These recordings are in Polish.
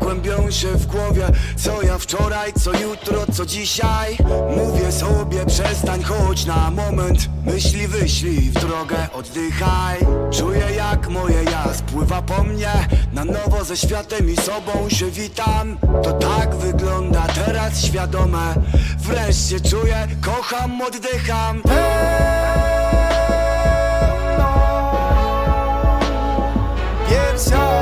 kłębią się w głowie. Co ja wczoraj, co jutro, co dzisiaj? Mówię sobie przestań, chodź na moment. Myśli wyślij w drogę, oddychaj. Czuję jak moje ja spływa po mnie. Na nowo ze światem i sobą się witam. To tak wygląda teraz świadome. Wreszcie czuję, kocham, oddycham. Pierwsza Różni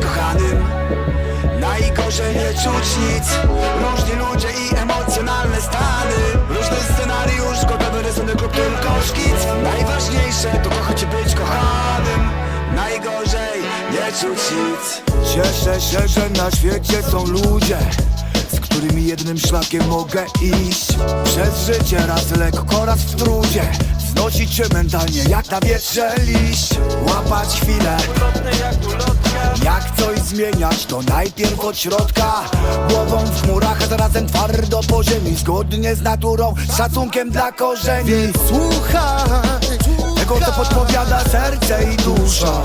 kochanym. Najgorzej nie czuć nic. Różni ludzie i emocjonalne stany. Różny scenariusz, gotowy rysunek lub tylko szkic. Najważniejsze to kochać i być kochanym. Najgorzej nie czuć nic. Cieszę się, że na świecie są ludzie z którymi jednym szlakiem mogę iść. Przez życie raz lekko, raz w trudzie. Znosić się mentalnie jak na wietrze liść. Łapać chwilę zmieniać to najpierw od środka. Głową w chmurach, a zarazem twardo po ziemi. Zgodnie z naturą, z szacunkiem dla korzeni. Więc słuchaj. Tego co podpowiada serce i dusza.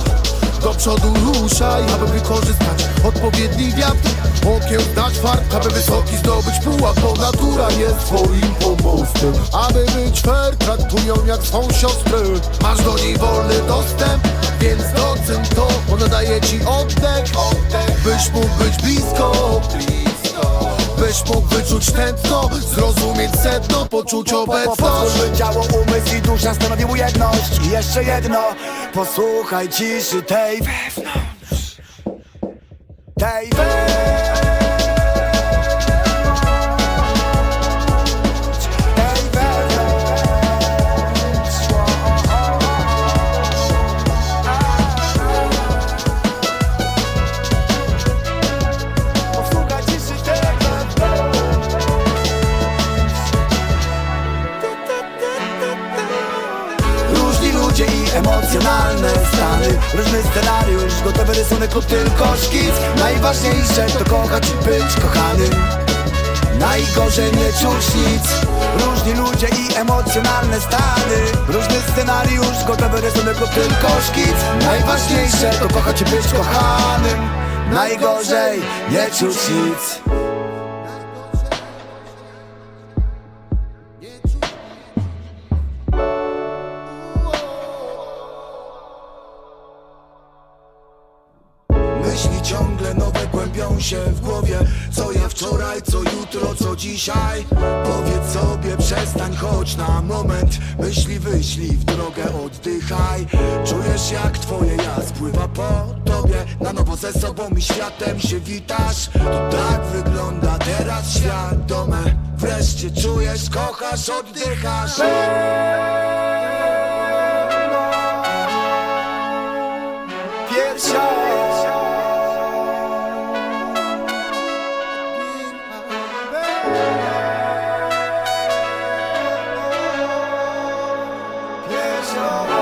Do przodu ruszaj, aby wykorzystać odpowiedni wiatr. Okiełznać fart, aby wysoki zdobyć pułap Bo natura jest twoim pomostem. Aby być fair, traktują jak swą siostrę. Masz do niej wolny daje ci oddech, byś mógł być blisko. Byś mógł wyczuć tętno, zrozumieć sedno, poczuć obecność. Pozwól, by ciało, umysł i dusza stanowiły jedność. I jeszcze jedno, posłuchaj ciszy tej wewnątrz. Tej wewnątrz emocjonalne stany. Różny scenariusz, gotowy rysunek lub tylko szkic. Najważniejsze to kochać i być kochanym. Najgorzej nie czuć nic. Różni ludzie i emocjonalne stany. Różny scenariusz, gotowy rysunek lub tylko szkic. Najważniejsze to kochać i być kochanym. Najgorzej nie czuć nic się w głowie Co ja wczoraj, co jutro, co dzisiaj. Powiedz sobie przestań, chodź na moment. Myśli wyślij w drogę, oddychaj. Czujesz jak twoje ja spływa po tobie. Na nowo ze sobą i światem się witasz. To tak wygląda teraz świadome. Wreszcie czujesz, kochasz, oddychasz. Pierwsza Oh.